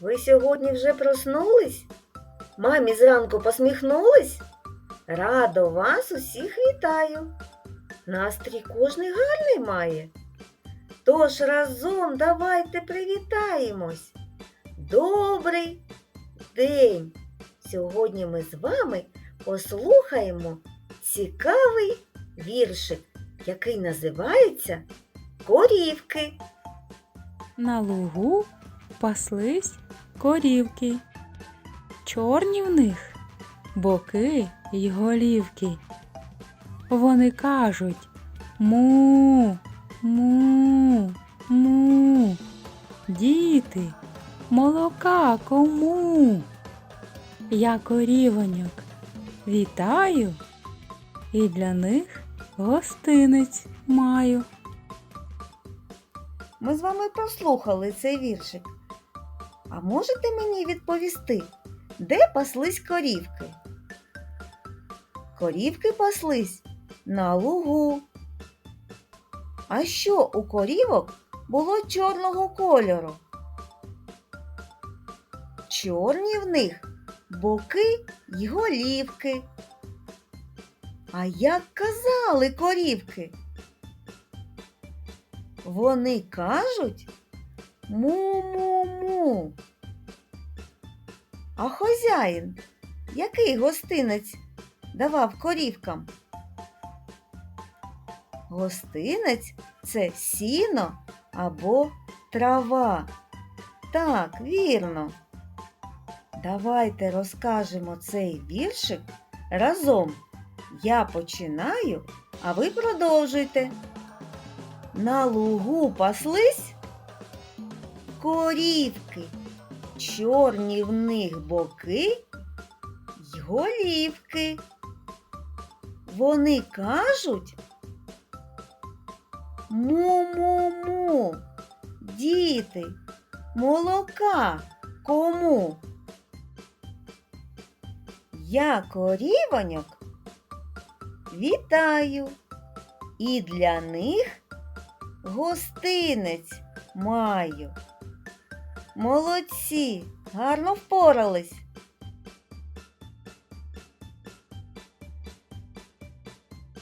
Ви сьогодні вже проснулись? Мамі зранку посміхнулись? Радо вас усіх вітаю. Настрій кожний гарний має. Тож разом давайте привітаємось. Добрий день! Сьогодні ми з вами послухаємо цікавий віршик, який називається Корівки. На лугу паслись корівки. Чорні в них боки й голівки. Вони кажуть му, му, му. Діти, молока кому? Я корівоньок вітаю і для них гостинець маю. Ми з вами прослухали цей віршик. А можете мені відповісти, де паслись корівки? Корівки паслись на лугу. А що у корівок було чорного кольору? Чорні в них боки й голівки. А як казали корівки? Вони кажуть му-му-му. А хазяїн який гостинець давав корівкам? Гостинець це сіно або трава. Так, вірно. Давайте розкажемо цей віршик разом. Я починаю, а ви продовжуйте. На лугу паслись корівки, чорні в них боки й голівки. Вони кажуть му-му-му, діти, молока кому? Я корівоньок вітаю і для них гостинець маю. Молодці, гарно впорались.